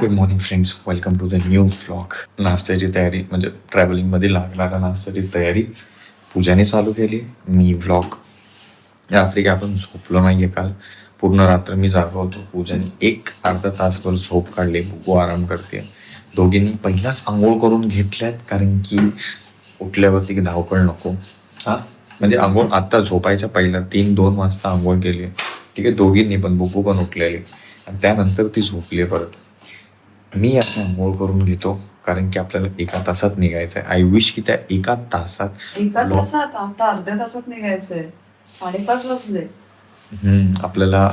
Good morning friends welcome to the new vlog नाश्त्याची तयारी म्हणजे ट्रॅव्हलिंगमध्ये लागणाऱ्या नाश्त्याची तयारी पूजाने चालू केली. मी व्लॉग रात्री काय आपण झोपलो नाही आहे काल. पूर्ण रात्र मी जागा होतो. पूजाने एक अर्धा तासभर झोप काढली. बुकू आराम करते. दोघींनी पहिलाच आंघोळ करून घेतल्यात कारण की उठल्यावरती की धावपळ नको. हां? म्हणजे आंघोळ आत्ता झोपायच्या पहिल्या तीन दोन वाजता आंघोळ केली. ठीक आहे दोघींनी पण बुकू पण उठलेली. आणि त्यानंतर ती झोपली परत. मी आता आंघोळ करून घेतो कारण की आपल्याला एका तासात निघायचं आहे. आय विश की त्या एका तासात एका तासात? आता अर्ध्या तासात निघायचंय. साडेपाच वाजले. हम्म, आपल्याला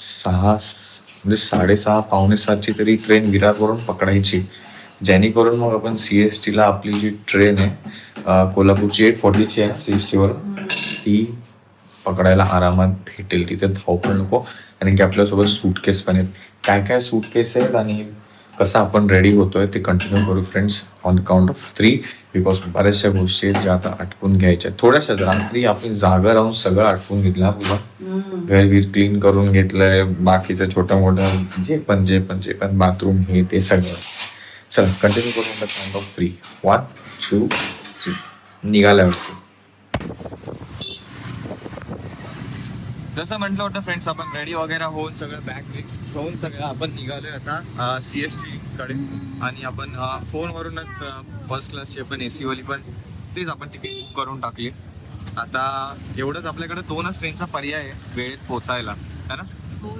सहा म्हणजे साडेसहा पावणे सातची तरी ट्रेन विरारवरून पकडायची. जेणेकरून मग आपण सी एस टीला आपली जी ट्रेन आहे अं, कोल्हापूरची एट फॉर्टीची आहे सी एस टीवर ती पकडायला आरामात भेटेल. तिथे धावपळ नको आणि की आपल्यासोबत सूटकेस पण आहेत. काय काय सूटकेस आहेत आणि कसं आपण रेडी होतोय ते कंटिन्यू करू friends on the count of three because बऱ्याचशा गोष्टी आहेत ज्या आता आटपून घ्यायच्या आहेत. थोड्याशाच रात्री आपण जागा राहून सगळं आटपून घेतलं घर बीर क्लीन करून घेतलंय बाकीचं छोटं मोठं जे पण जे पण जे पण बाथरूम हे ते सगळं. चला कंटिन्यू करून the count of three one two three निघाल्यावरती. जसं म्हटलं होतं फ्रेंड्स आपण रेडी वगैरे होऊन सगळं बॅग बिग्स घेऊन सगळं आपण निघालोय आता सी एस टी कडे. आणि आपण फोनवरूनच फर्स्ट क्लासची आपण ए वाली पण तेच आपण तिकीट बुक करून टाकली. आता एवढंच आपल्याकडे दोनच ट्रेनचा पर्याय आहे वेळेत पोचायला. है ना? हो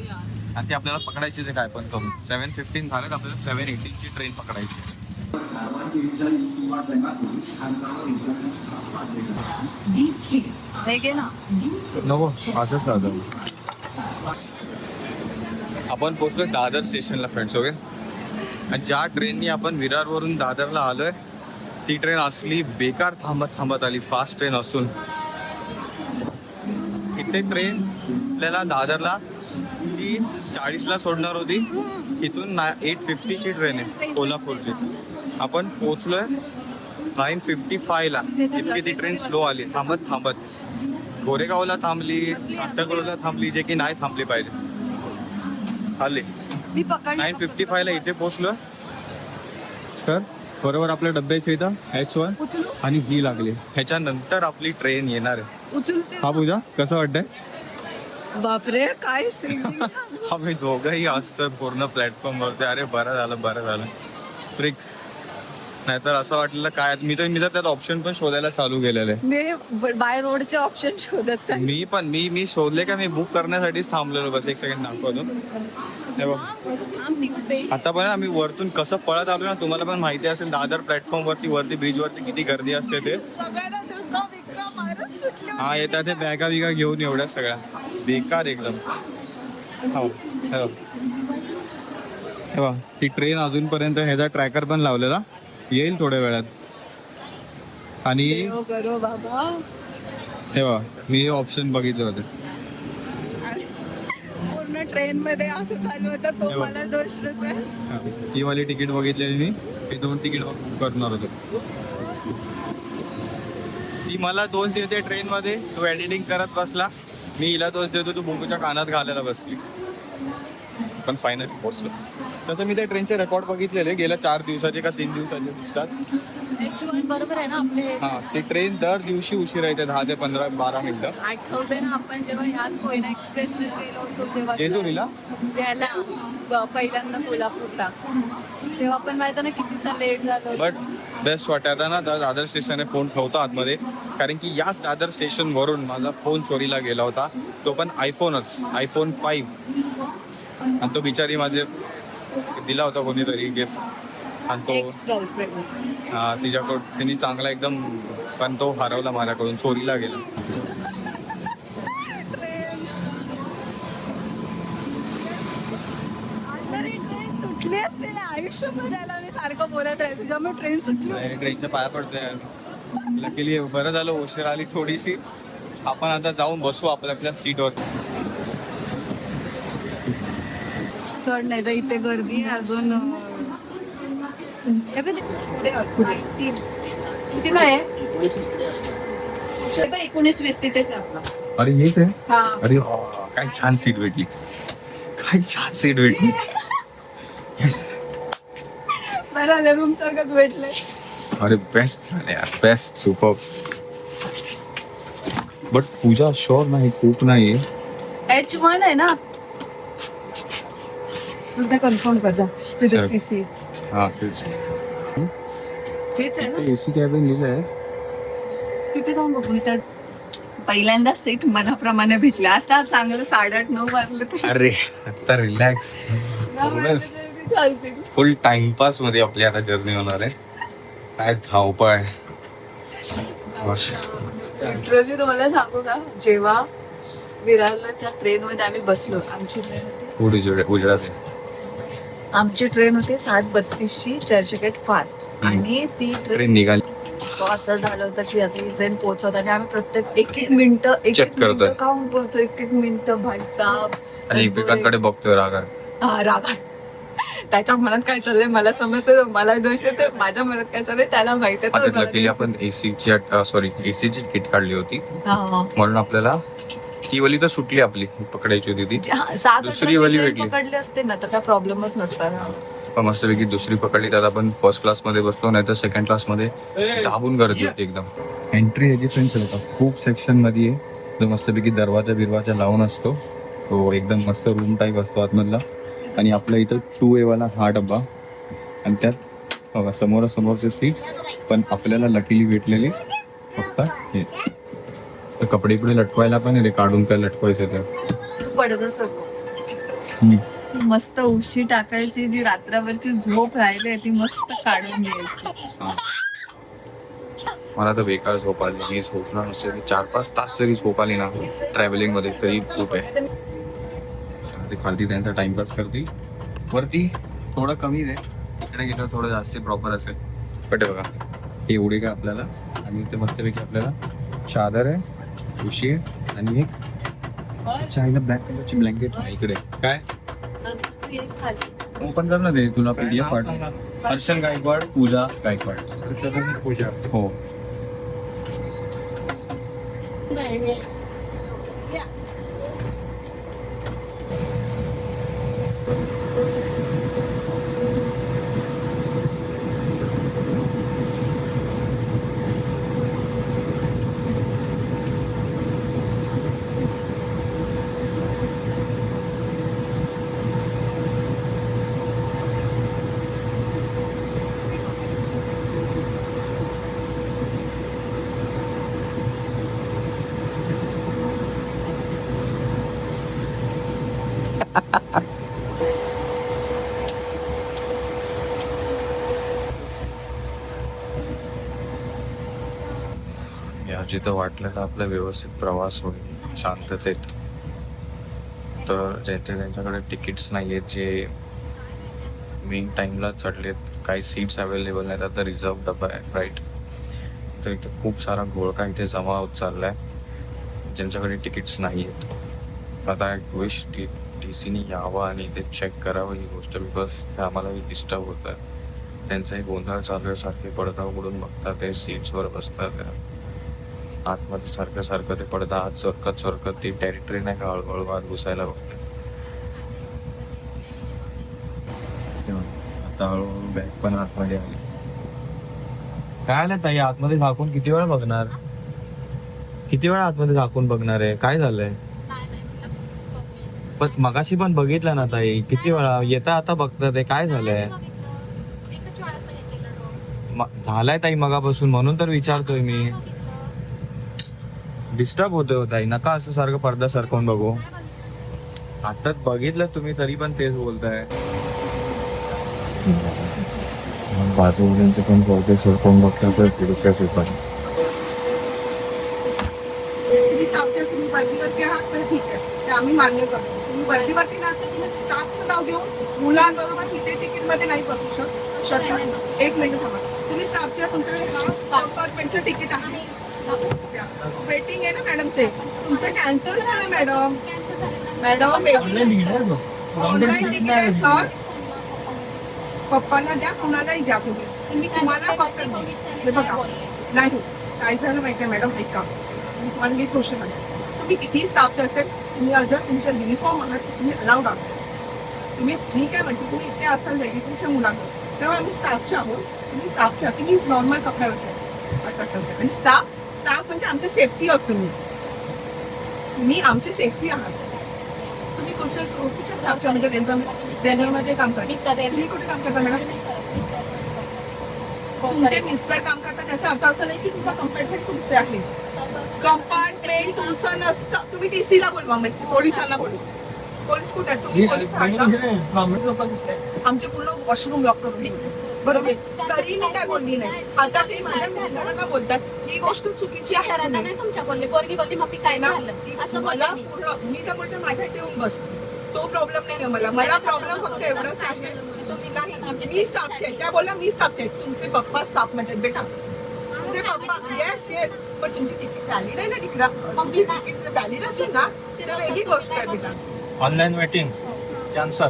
आणि ती आपल्याला पकडायचीच आहे काय पण करून. सेवन फिफ्टीन झालं आपल्याला सेवन एटीनची ट्रेन पकडायची नको असंच आपण पोहोचलोय दादर स्टेशनला फ्रेंड्स ओके आणि ज्या ट्रेननी आपण विरारवरून दादरला आलोय ती ट्रेन असली बेकार थांबत थांबत आली फास्ट ट्रेन असून. इथे ट्रेन आपल्याला दादरला ती चाळीसला सोडणार होती. इथून ना एट फिफ्टीची ट्रेन आहे कोल्हापूरची. आपण पोहोचलोय नाईन फिफ्टी फायला इतकी ती ट्रेन स्लो आली. थांबत थांबत. गोरेगावला थांबली सांताक्रूजला थांबली जे की नाही थांबली पाहिजे. आले नाईन फिफ्टी फायला इथे पोहोचलो तर बरोबर आपल्या डब्याच्या इथं एच वन आणि ही लागली. ह्याच्यानंतर आपली ट्रेन येणार आहे. हा पूजा कसं वाटतंय? बापरे काय आम्ही दोघंही असतोय पूर्ण प्लॅटफॉर्मवरती अरे बरं झालं बरं झालं. फ्रिक नाहीतर असं वाटलं काय मी तर मी तर त्यात ऑप्शन पण शोधायला चालू केलेलं. आहे मी बाय रोडचे ऑप्शन शोधत मी पण मी मी शोधले का मी बुक करण्यासाठीच थांबलेलो. बस एक सेकंड दाखवतो हे बघ. थांब तिकडे. आता पण आम्ही वरतून कसं पळत आलो ना तुम्हाला पण माहिती असेल दादर प्लॅटफॉर्म वरती वरती ब्रिज वरती किती गर्दी असते ते. सगळ्यांना धक्का बिक्का मारत सुटले हा येतात ते बॅगा बिगा घेऊन एवढ्या सगळ्या. बेकार एकदम. हो हे बघ. हे बघ ती ट्रेन अजूनपर्यंत ह्याचा ट्रॅकर पण लावलेला. येईल थोड्या वेळात. आणि करो बाबा. हे मी ऑप्शन बघितले होते. पूर्ण ट्रेन मध्ये असं चालू होतं तो हे बघ. मला दोष देतोय. हा. ही वाली तिकीट बघितलेली मी हे दोन तिकीट बुक करणार होतो. ती मला दोष देते ट्रेन मध्ये तू एडिटिंग करत बसला. मी हिला दोष देतो तू बुंकूच्या कानात घालायला बसली. पण फायनली पोहोचलो तसं मी त्या ट्रेनचे रेकॉर्ड बघितलेले गेल्या चार दिवसाचे का तीन दिवसाचे दिसतात. वन बरोबर आहे ना आपले? हा ती ट्रेन दर दिवशी उशिरा येते दहा ते पंधरा बारा मिनिटं. आठवते ना आपण जेव्हा ह्याच कोयना एक्सप्रेसने गेलो होतो तेव्हा जेजुरीला? पहिल्यांदा कोल्हापूरला. तेव्हा माहिती ना कितीसा लेट झालो बट बेस्ट वाटत ना दादर स्टेशनने फोन ठेवतो आतमध्ये. कारण की याच दादर स्टेशनवरून माझा फोन चोरीला गेला होता. तो पण आयफोनच आयफोन फाईव्ह आणि तो बिचारी माझे दिला होता कोणीतरी गिफ्ट आणि तो एक्स गर्लफ्रेंड हा, तिच्याकडून तिने चांगला एकदम पण तो हरवला माझ्याकडून चोरीला गेला. सुटली असते ना. आयुष्यभर त्याला मी सारखं बोलत राहील तुझ्यामुळे ट्रेन सुटली नाही, ट्रेनच्या पाया पडतोय. लकीली बरं झालं उशीर आली थोडीशी. आपण आता जाऊन बसू आपल्या आपल्या सीटवर चढ नाही तर इथे गर्दी अजून. किती काय एकोणीस वीस तिथेच अरे हेच आहे? हा. अरे हो, काय छान सीट भेटली. काय छान सीट भेटली. येस बरं आलं रूम सारखं भेटलंय. अरे बेस्ट झाले यार. बेस्ट सुपर बट पूजा शोर नाही खूप नाही एच वन आहे ना? तुझं कन्फर्म कर जा. तुझं. टी सी हा तेच. तेच आहे ना. एसी कॅबिन लिहिलंय तिथे जाऊन बघू मी तर पहिल्यांदा सेट मनाप्रमाणे भेटले. आता चांगलं साडेआठ नऊ वाजले तर. अरे आता रिलॅक्स बोनस. चालते. फुल टाइमपासमध्ये आपली आता जर्नी होणार आहे. काय धावपळ. आहे. लिटरली तुम्हाला सांगू का? जेव्हा विरारला त्या ट्रेन मध्ये आम्ही बसलो आमची ट्रेन होती. उजेडात आहे. आमची ट्रेन होती सात बत्तीसची चर्चगेट फास्ट. आणि ती ट्रेन निघाली. सो असं झालं होतं की आता ही ट्रेन पोहोचवत आणि आम्ही प्रत्येक एक एक मिनिट एक Check एक मिनिट. काउंट करतो एक एक मिनिट भाई साहेब आणि एकमेकांकडे बघतोय रागा हा रागात त्याच्या मनात काय चाललंय? मला समजते मला दोष येते माझ्या मनात काय चाललंय? त्याला माहिती आहे, तो आता मला लकीली दोष आपण एसीची सॉरी एसीची तिकीट काढली होती. देतो. हा. म्हणून आपल्याला ती वली तर सुटली आपली पकडायची होती ती. जे- हा, सात दुसरी वाली ट्रेन भेटली. पकडली असते ना तर काय प्रॉब्लेमच नसता पण मस्तपैकी दुसरी पकडली त्यात आपण फर्स्ट क्लासमध्ये बसलो नाही तर सेकंड क्लासमध्ये दाबून गर्दी होती एकदम. एंट्री याची फ्रेंड्स होता खूप सेक्शनमध्ये आहे. जो मस्तपैकी दरवाजा बिरवाजा लावून असतो. तो एकदम मस्त रूम टाईप असतो आतमधला. आणि आपल्या इथं टू ए वाला हा डब्बा. आणि त्यात बघा समोरासमोरचे सीट पण आपल्याला लकीली भेटलेली फक्त हे. तर कपडे इकडे लटवायला पण आहे रे काढून काय लटवायचं तर. पडत असत मस्त उशी टाकायची जी रात्रभरची झोप राहिली ती मस्त काढून घ्यायची. हा. मला तर बेकार झोप आली मी झोपणार नसेल. चार पाच तास जरी झोप आली ना ट्रॅव्हलिंगमध्ये तरी खूप आहे. ते खालती त्यांचा टाइमपास करतील. वरती थोडं कमी आहे इकडे गेल्यावर थोडं जास्त प्रॉपर असेल. बट बघा हे एवढे काय आपल्याला? आणि ते मस्तपैकी आपल्याला चादर आहे. उशी आहे आणि एक चायना ब्लॅक कलरची ब्लँकेट आहे इकडे. काय? ओपन कर ना ते तुला पीडीएफ पाठ हर्षल गायकवाड पूजा गायकवाड. पूजा हो. या जिथं वाटलेला आपला व्यवस्थित प्रवास होईल शांततेत. तर ज्यांच्या ज्यांच्याकडे तिकीट्स नाही आहेत जे मेन टाईमला चढलेत काही सीट्स अवेलेबल नाहीत आता रिझर्व डबा आहे राईट तर इथं खूप सारा घोळका इथे जमा होत चालला आहे ज्यांच्याकडे तिकीट्स नाही आहेत आता एक विश टी टी सीने यावं आणि ते चेक करावं ही गोष्ट बिकॉज ते आम्हालाही डिस्टर्ब होतं आहे त्यांचाही गोंधळ चालू आहे सारखे पडदा उघडून बघतात ते सीट्सवर बसतात. आतमध्ये सारखं सारखं ते पडदा आत सरकत सरकत ती टेरिटरी नाही का हळूहळू आत घुसायला बघते आता हळूहळू बॅग पण आतमध्ये आली. काय आलं ताई आतमध्ये झाकून किती वेळा बघणार? किती वेळा आतमध्ये झाकून बघणार आहे? काय झालंय? पण मगाशी पण बघितलं ना ताई किती वेळा? येता आता बघतात ते काय झालंय? झालाय ताई मगापासून म्हणून तर विचारतोय मी. डिस्टर्ब होतोय हो ताई. नका असं सारखं पडदा सरकवून बघू. आताच बघितलं तुम्ही तरी पण तेच बोलताय. पण पडदे सरकवून बघता तर पुढच्याच उपाय तुम्ही स्टाफच्या तुम्ही वर्दीवरती आहात तर ठीक आहे. ते आम्ही मान्य करतो. तुम्ही वर्दीवरती नाहीत तर तुम्ही स्टाफचं नाव घेऊन मुलांबरोबर तिथे तिकीटमध्ये नाही बसू शकत. एक मिनिट थांबा. तुम्ही स्टाफच्या तुमच्याकडे तिकीट आहे. वेटिंग आहे ना मॅडम ते. तुमचं कॅन्सल झालं मॅडम. मॅडम ऑनलाईन तिकीट आहे सर पप्पांना द्या कुणालाही द्या तुम्ही. तुम्हाला फक्त हे बघा. नाही काय झालं माहिती आहे मॅडम? ऐका. मी तुम्हाला एक गोष्ट सांगते तुम्ही कितीही स्टाफ असेल तुम्ही जर तुमच्या युनिफॉर्म आहात तुम्ही अलाउड आहात. तुम्ही ठीक आहे म्हणते तुम्ही इथे असाल वेगळी तुमच्या मुलाकडे तेव्हा आम्ही स्टाफचे आहोत. तुम्ही स्टाफचे आहात. तुम्ही नॉर्मल कपड्यावर आता सध्या. आणि स्टाफ स्टाफ म्हणजे आमच्या सेफ्टी आहोत तुम्ही. तुम्ही आमची सेफ्टी आहात. तुम्ही कुठच्या कुठच्या स्टाफच्या म्हणजे रेल्वे रेल्वेमध्ये काम करता. तुम्ही कुठे काम करता मॅडम तुमचे मिस्टर काम करतात त्याचा अर्थ असं नाही की तुमचा कंपार्टमेंट तुमचे आहे. कंपार्टमेंट तुमचं नसतं. तुम्ही टीसी ला बोलवा मग पोलिसांना बोलवा. पोलीस कुठे आहेत? तुम्ही पोलीस आहात का? आमचे पूर्ण वॉशरूम लॉक करून. बरोबर. तरी मी काय बोलली नाही. आता ते माझ्या मिस्टरांना बोलतात ही गोष्ट चुकीची आहे की नाही? तुमच्या बोलले पोरगी बोलली मग काय ना, झालं? ती असं मला मी. पूर्ण मी तर बोलते माझ्या इथे येऊन बस. तो प्रॉब्लेम नाही आहे मला मला प्रॉब्लेम फक्त एवढाच आहे नाही मी स्टाफचे आहे. त्या बोलल्या मी स्टाफचे आहे. तुमचे पप्पा स्टाफ म्हणतात बेटा तुझे पप्पा येस येस पण तुमची तिकीट व्हॅलिड आहे ना तिकडा तुमची तिकीट व्हॅलिड असेल ना तर वेगळी गोष्ट आहे बेटा. ऑनलाईन वेटिंग कॅन्सर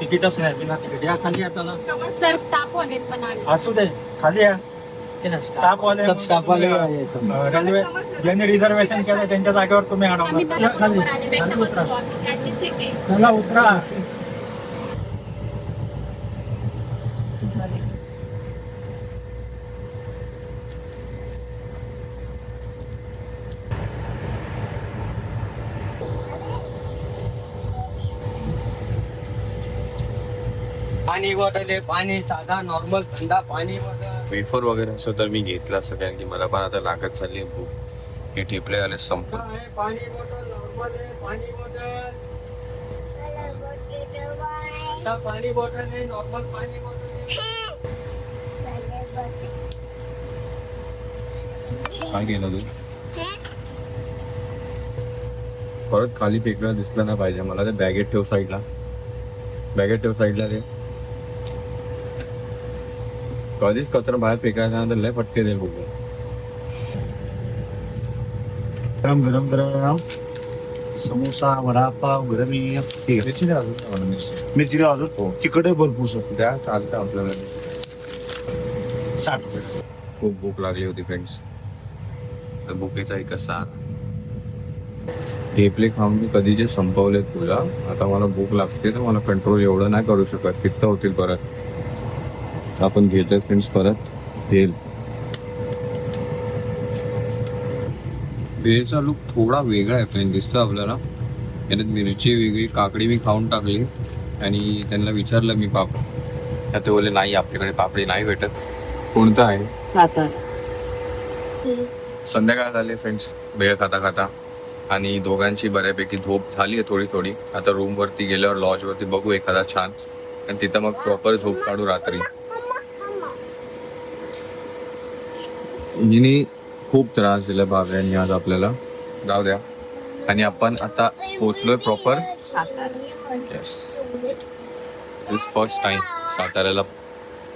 तिकीटच नाही बिना तिकीट. या खाली आता ना सर स्टाफ वाले पण आले. असू दे खाली या. स्टाफ वाले सब स्टाफ वाले रेल्वे ज्यांनी रिझर्वेशन केलं त्यांच्या जागेवर तुम्ही आम्ही खाली. बरोबर आल्यापेक्षा खाली उतरा. बसतो आम्ही. त्याची सीट आहे. चला उतरा. पाणी आहे पाणी साधा नॉर्मल थंडा पाणी वेफर वगैरे असं तर मी घेतलं असं कारण की मला पण आता लागत चालली आहे भूक. हे ठेपले आले संप आहे पाणी बॉटल नॉर्मल आहे पाणी बॉटल आता पाणी बॉटल आहे नॉर्मल पाणी बॉटल काय केलं तू? परत खाली फेकलं दिसलं नाही पाहिजे. मला ते बॅगेत ठेव साईडला बॅगेट ठेव साईडला ते कधीच कचरा बाहेर तर लय फटके देईल बघू. गरम गरम गरम. समोसा वडापाव गरम मिरची. मिरची. अजून. हो. आहे भरपूर सर. द्या चालतं आपल्याला. साठ रुपये. खूप भूक लागली होती फ्रेंड्स तर भुकेचा एक कसा ठेपले खाऊन मी कधीचे संपवलेत तुला आता मला भूक लागते तर मला कंट्रोल एवढं नाही करू शकत. पित्त होतील परत. आपण घेतोय फ्रेंड्स परत. तेल. भेळचा लुक थोडा वेगळा आहे फ्रेंड दिसतो आपल्याला. याच्यात मिरची वेगळी काकडी मी खाऊन टाकली. आणि त्यांना विचारलं मी पाप तर ते बोलले नाही आपल्याकडे पापडी नाही भेटत. कोणतं आहे? सातारा. संध्याकाळ झाले फ्रेंड्स भेळ खाता खाता. आणि दोघांची बऱ्यापैकी झोप झाली आहे थोडी थोडी आता रूमवरती गेल्यावर लॉजवरती बघू एखादा छान. आणि तिथं मग प्रॉपर झोप काढू रात्री. हिने खूप त्रास दिला बाब्यांनी आज आपल्याला. जाऊ द्या. आणि आपण आता पोचलोय proper Satara. Yes this first time साताऱ्याला.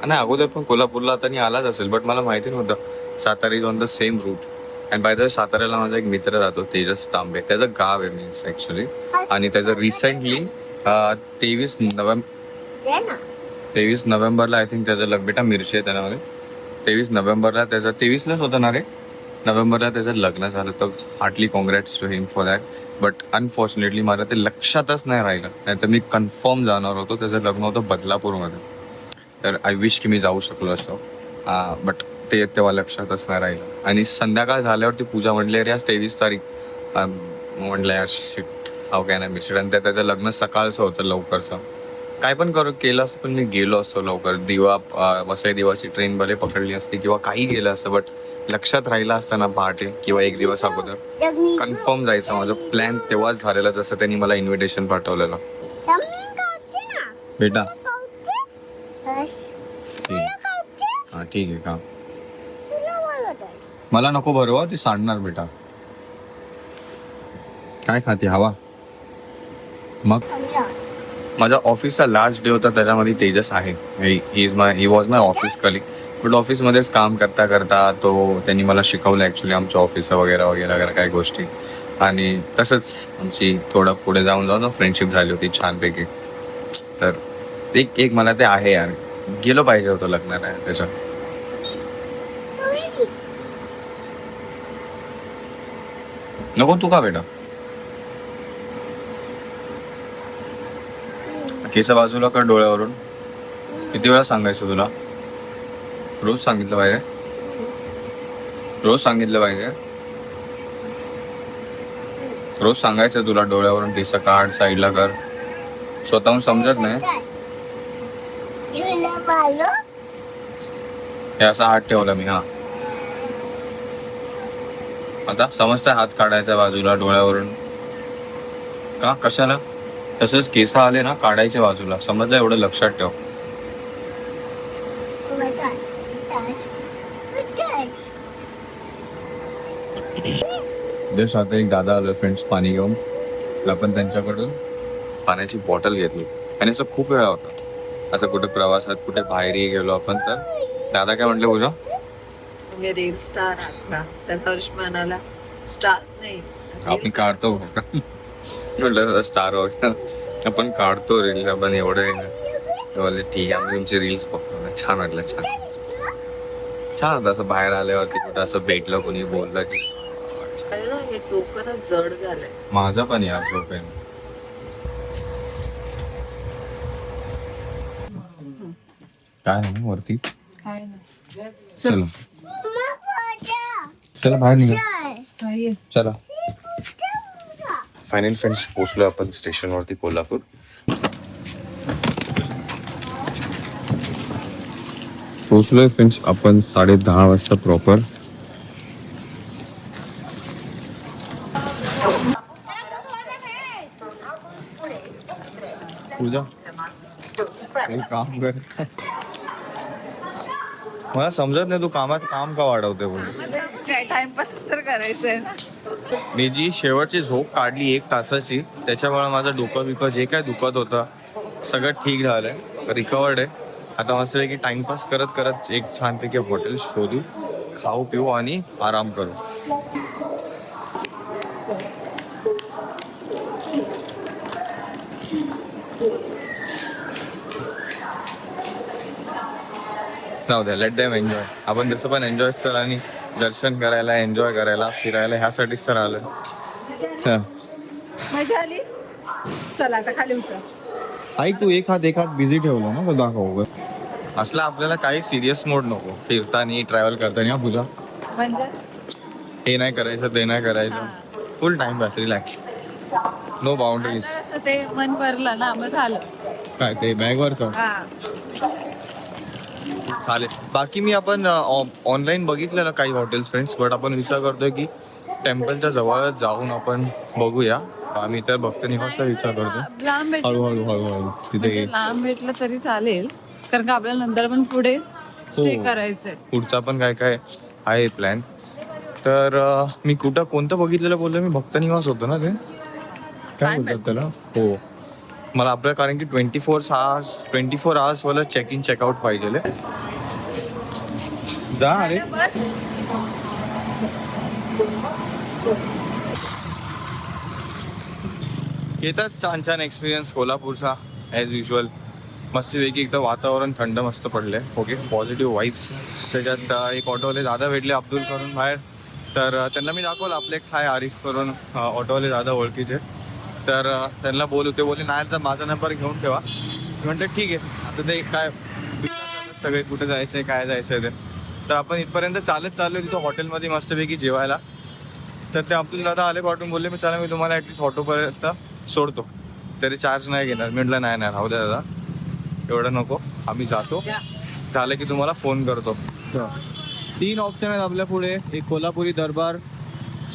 नाही अगोदर पण कोल्हापूरला आता नाही आलाच असेल बट मला माहिती नव्हतं. Satara is on the same route and by the साताऱ्याला माझा एक मित्र राहतो तेजस तांबे. त्याचं गाव आहे मीन्स ॲक्च्युली आणि त्याचं रिसेंटली तेवीस नोव्हेंबर तेवीस नोव्हेंबरला आय थिंक त्याचं लग बेटा मिरची आहे त्यामध्ये तेवीस नोव्हेंबरला त्याचं तेवीसलाच होतं ना रे? नोव्हेंबरला त्याचं लग्न झालं तर heartily congrats to him for that but unfortunately माझं ते लक्षातच नाही राहिलं. नाही तर मी कन्फर्म जाणार होतो त्याचं लग्न होतं बदलापूरमध्ये. तर आय विश की मी जाऊ शकलो असतो. बट ते तेव्हा लक्षातच नाही राहिलं. आणि संध्याकाळ झाल्यावरती पूजा म्हणली अरे आज तेवीस तारीख. म्हटलं यार शिट हाव काय नाही मिस्टर आणि त्या- त्याचं लग्न सकाळचं होतं लवकरचं. काय पण करू केलं असतं पण मी गेलो असतो लवकर. दिवा वसई दिवाची ट्रेन भले पकडली असती किंवा काही गेलं असतं बट लक्षात राहिलं असतं ना पहाटे किंवा एक दिवस अगोदर कन्फर्म जायचं माझं प्लॅन तेव्हाच झालेला जसं त्यांनी मला इन्व्हिटेशन पाठवलेलं. बेटा. ठीक. हा ठीक आहे का मला नको बरोबर ते सांडणार बेटा. काय खाते हवा? मग? माझा ऑफिसचा लास्ट डे होता त्याच्यामध्ये तेजस आहे. He is my he was my office colleague but ऑफिसमध्येच काम करता करता तो त्यांनी मला शिकवलं ॲक्च्युली आमच्या ऑफिसचं वगैरे वगैरे वगैरे काही गोष्टी. आणि तसंच आमची थोडं पुढे जाऊन जाऊन फ्रेंडशिप झाली होती छानपैकी. तर एक एक मला ते आहे यार. गेलो पाहिजे होतं लग्नाला त्याच्या नको तू का बेटा? केस बाजूला कर डोळ्यावरून. किती वेळा सांगायचं तुला? रोज सांगितलं पाहिजे. रोज सांगितलं पाहिजे. रोज सांगायचं तुला डोळ्यावरून केस काढ साईडला कर. स्वतःहून समजत नाही. हे असा हात ठेवला मी हा. आता समजतंय हात काढायचा बाजूला डोळ्यावरून. का? कशाला? तसंच केस आले ना काढायचे बाजूला. समजलं एवढं लक्षात ठेव. जस्ट आता एक दादा आलो फ्रेंड्स पाणी घेऊन. आपण त्यांच्याकडून. पाण्याची बॉटल घेतली. आणि असं खूप वेळा होता. असं कुठे प्रवासात कुठे बाहेरही गेलो आपण तर. दादा काय म्हटलं पूजा? तुम्ही रील स्टार आहात ना. तर हर्ष म्हणाला स्टार नाही आपण काढतो. म्हटलं स्टार वगैरे आपण काढतो रील्स आपण एवढं हे बोलले ठीक आहे आम्ही तुमची रील्स बघतो ना. छान वाटलं छान. छान होतं असं बाहेर आल्यावरती कुठं असं भेटलं कोणी बोललं की? हे जड झालंय. माझं पण यार झोप आहे काय नाही वरती. काय नाही. चला. चला. बाहेर निघा. चला. फायनल फ्रेंड्स पोचलो आपण स्टेशनवरती कोल्हापूर. पोचलोय फ्रेंड्स आपण साडे दहा वाजता प्रॉपर पूजा काम कर. मला समजत नाही तू कामात काम का वाढवते बोल. काय टाइमपास तर करायचंय ना. मी जी शेवटची झोप काढली एक तासाची त्याच्यामुळे माझं डोकं बिकं जे काय दुखत होतं सगळं ठीक झालंय रिकवर्ड आहे. आता मस्त की टाइमपास करत करत एक छानपैकी हॉटेल शोधू खाऊ पिऊ आणि आराम करू. जाऊ द्या लेट देम एन्जॉय आपण जसं पण एन्जॉय तर आणि दर्शन करायला एन्जॉय करायला फिरायला ह्यासाठीच तर आलं चल. मजा आली? चला आता खाली उतर. ऐक तू एक हात एक हात बिझी ठेवला ना तो दाखव असला आपल्याला काही सिरियस मोड नको. फिरताना ट्रॅव्हल करताना हा पूजा. म्हणजे? हे नाही करायचं ते नाही करायचं. Full time pass relax no boundaries ते मन भरलं ना मग झालं. काय ते बॅगवरचं हा. चालेल. बाकी मी आपण ऑनलाईन बघितलेलं काही हॉटेल्स फ्रेंड्स बट आपण विचार करतोय की टेम्पलच्या जवळ जाऊन आपण बघूया. आम्ही तर भक्त निवासचा विचार करतो हळूहळू हळूहळू तिथे म्हणजे लांब भेटलं तरी चालेल. कारण का आपल्याला नंतर पण पुढे स्टे हो. करायचंय. पुढचा पण काय काय आहे प्लॅन तर मी कुठं कोणतं बघितलेलं बोललो मी भक्त निवास होतं ना ते? काय काय बोलतात त्याला? हो. मला आपलं कारण की twenty four hours twenty four hours वाला चेक इन चेकआउट पाहिजे जा अरे येतच छान छान एक्सपिरियन्स कोल्हापूरचा ॲज युजल मस्तपैकी एकदम वातावरण थंड मस्त पडले ओके पॉझिटिव्ह वाईब्स त्याच्यात एक ऑटोवाले दादा भेटले अब्दुल करून बाहेर. तर त्यांना मी दाखवलं आपले एक हाय आरिफ करून ऑटोवाले दादा ओळखीचे. तर त्यांना बोलू ते बोलले नाही तर माझा नंबर घेऊन ठेवा. म्हणते ठीक आहे आता ते काय विचार सगळे कुठे जायचं आहे काय जायचं आहे ते. तर आपण इथपर्यंत चालत चाललो तिथं हॉटेलमध्ये मस्तपैकी जेवायला. तर ते अब्दुल दादा आले पाठवून बोलले मी चला मी तुम्हाला ॲटलीस्ट ऑटोपर्यंत सोडतो. तरी चार्ज नाही घेणार. मी म्हटलं नाही नाही राहू द्या दादा. एवढं नको. आम्ही जातो. झालं की तुम्हाला फोन करतो. तीन ऑप्शन आहेत आपल्या पुढे एक कोल्हापुरी दरबार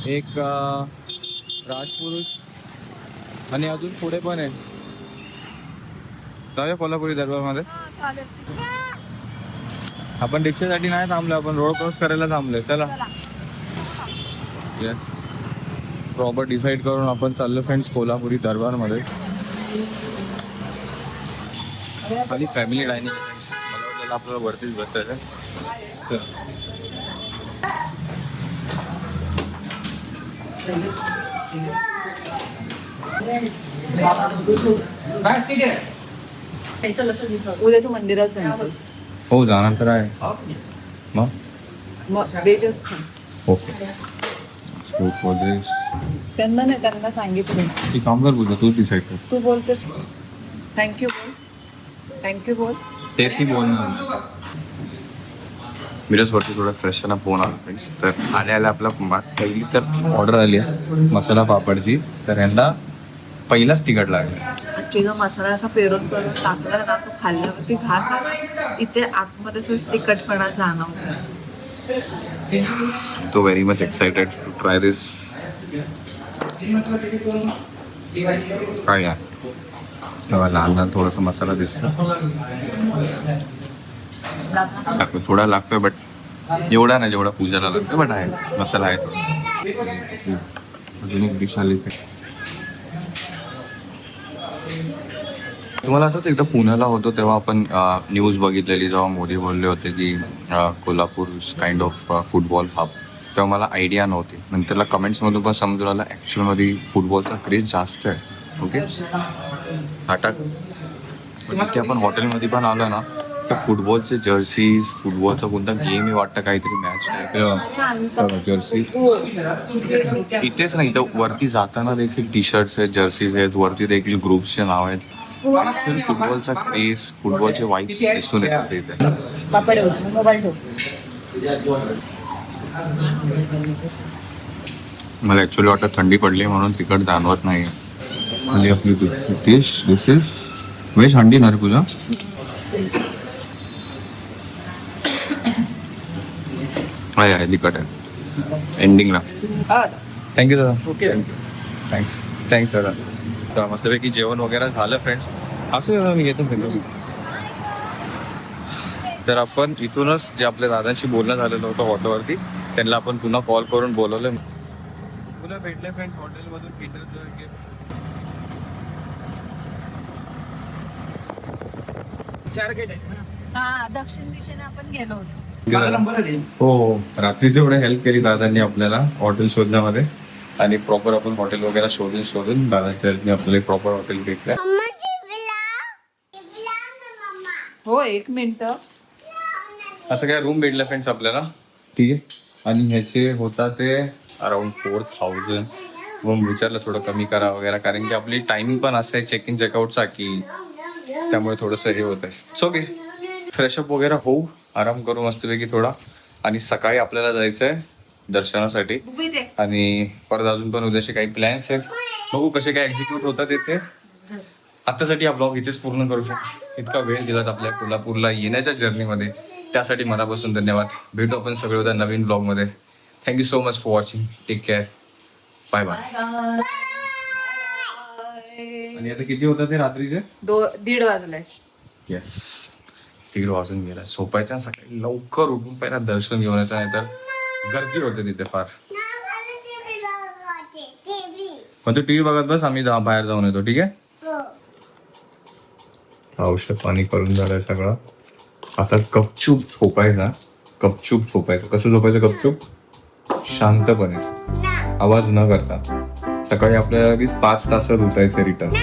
एक राजपुरुष आणि अजून पुढे पण आहे. जाऊया कोल्हापुरी दरबारमध्ये. आपण रिक्षासाठी नाही थांबलो आपण रोड क्रॉस करायला थांबलोय. चला. येस प्रॉपर डिसाईड करून आपण चाललो फ्रेंड्स कोल्हापुरी दरबारमध्ये. खाली फॅमिली डायनिंग फ्रेंड्स मला वाटलं आपल्याला वरतीच बसायचं चला. उद्या तू मंदिरात जाणारस हो जाणार तर आहे. मग? मग वेजच खा. ओके. सो फॉर दिस त्यांना नाही त्यांना सांगितलं. ती काम कर बोलतो तूच डिसाईड कर. तू बोलतेस. थँक्यू बोल थँक्यू बोल ते ती बोलणार मी जस्ट वरती थोडं फ्रेश ना फोन आला फ्रेंड्स तर आल्या आल्या आपला पहिली तर ऑर्डर आली आहे. मसाला पापडची. तर यांना पहिलाच तिखट लागला. ऍक्च्युली मसाला असा पेरून पेरून टाकला ना तो खाल्ल्यावरती घास आला इथे आतमध्ये असं तिखटपणा जाणवतो. तो very much excited to try this काय या तेव्हा लहान लहान थोडासा मसाला दिसतो. लागतो थोडा लागतोय बट एवढा नाही जेवढा पूजाला लागतो बट आहे. मसाला आहे थोडा. अजून एक डिश आली. तुम्हाला आठवतं एकदा पुण्याला होतो तेव्हा आपण न्यूज बघितलेली जेव्हा मोदी बोलले होते की Kolhapur kind of football hub तेव्हा मला आयडिया नव्हती. नंतरला कमेंट्समधून पण समजून आलं ॲक्च्युअलमध्ये फुटबॉलचा क्रेज जास्त आहे. ओके टाटा तिथे आपण हॉटेलमध्ये पण आलो ना तर फुटबॉलचे जर्सीज फुटबॉलचा कोणता गेम आहे वाटतं काहीतरी मॅच जर्सीज इथेच नाही इथं वरती जाताना देखील टी शर्ट्स आहेत जर्सीज आहेत वरती देखील ग्रुप्सचे नाव आहेत. ऍक्च्युअली फुटबॉलचा क्रेज फुटबॉलचे वाईब्स दिसून येतात इथे. मोबाईल मला ऍक्च्युअली वाटतं थंडी पडली म्हणून तिकट जाणवत नाही म्हणजे आपली dish this is veg handi ना रे पूजा? आहे आहे तिकट आहे. एंडिंगला थँक्यू दादा. ओके थँक्स थँक्स दादा. तर मस्तपैकी जेवण वगैरे झालं फ्रेंड्स असू दादा मी घेतो फिरतो तर आपण इथूनच जे आपल्या दादांशी बोलणं झालेलं होतं ऑटोवरती त्यांना आपण पुन्हा कॉल करून बोलवलं. पुन्हा भेटले फ्रेंड्स हॉटेलमधून किंडर हा दक्षिण दिशेने आपण गेलो होतो. हो हो रात्रीच एवढे हेल्प केली दादांनी आपल्याला हॉटेल शोधण्यामध्ये. आणि प्रॉपर आपण हॉटेल वगैरे शोधून शोधून दादाच्या आपल्याला प्रॉपर हॉटेल भेटलं हो एक मिनिट. असं काय रूम भेटलं फ्रेंड्स आपल्याला? ठीक आहे. आणि ह्याचे होता ते अराउंड फोर थाउजंड मग विचारलं थोडं कमी करा वगैरे कारण की आपली टायमिंग पण असं आहे चेक इन चेकआउटचा की त्यामुळे थोडंसं हे होत आहे सो ओके फ्रेशअप वगैरे होऊ. आराम करू मस्तपैकी थोडा. आणि सकाळी आपल्याला जायचं आहे दर्शनासाठी. उभी दे. आणि परत अजून पण उद्याचे काही प्लॅन्स आहेत. बघू कसे काय एक्झिक्यूट होतात येते आतासाठी हा ब्लॉग इथेच पूर्ण करू शकतो. इतका वेळ दिलात आपल्या कोल्हापूरला येण्याच्या जर्नीमध्ये त्यासाठी मनापासून धन्यवाद. भेटू आपण सगळे उद्या नवीन ब्लॉगमध्ये thank you so much for watching take care bye bye आणि आता किती होतं ते रात्रीचे? दो दीड वाजलाय येस दीड वाजून गेला. झोपायचं आणि सकाळी लवकर उठून पहिला दर्शन घेऊन यायचं नाही तर गर्दी होते तिथे फार. पण तू टीव्ही बघत बस आम्ही जा- बाहेर जाऊन येतो ठीक आहे? औषध पाणी करून झालंय सगळं. आता गपचूप झोपायचा. गपचूप झोपायचं. कसं झोपायचं गपचूप शांतपणे. आवाज न करता. सकाळी आपल्याला पाच तासात उठायचं रिटर्न.